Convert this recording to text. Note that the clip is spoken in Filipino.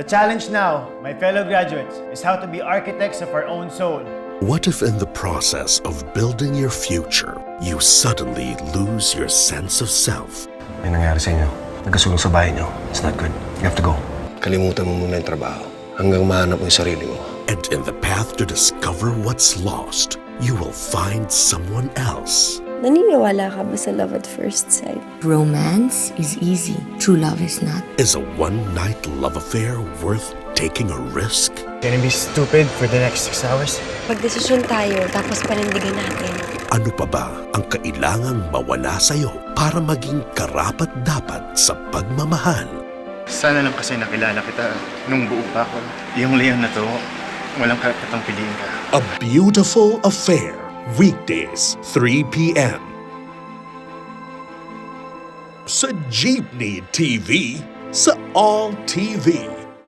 The challenge now, my fellow graduates, is how to be architects of our own soul. What if in the process of building your future, you suddenly lose your sense of self? May nangyari sa inyo. Nagkasulong sa bahay niyo. It's not good. You have to go. Kalimutan mo muna yung trabaho hanggang mahanap mo yung sarili mo. And in the path to discover what's lost, you will find someone else. Naniniwala ka ba sa love at first sight? Romance is easy. True love is not. Is a one night love affair worth taking a risk? Gonna be stupid for the next six hours? Pagdesisyon tayo, tapos panindigan natin. Ano pa ba ang kailangang mawala sa'yo para maging karapat dapat sa pagmamahal? Sana lang kasi nakilala kita nung buo pa ako. Yung Leon na to, walang karapatang piliin ka. A Beautiful Affair. Weekdays, 3 p.m. Sa Jeepney TV, sa All TV.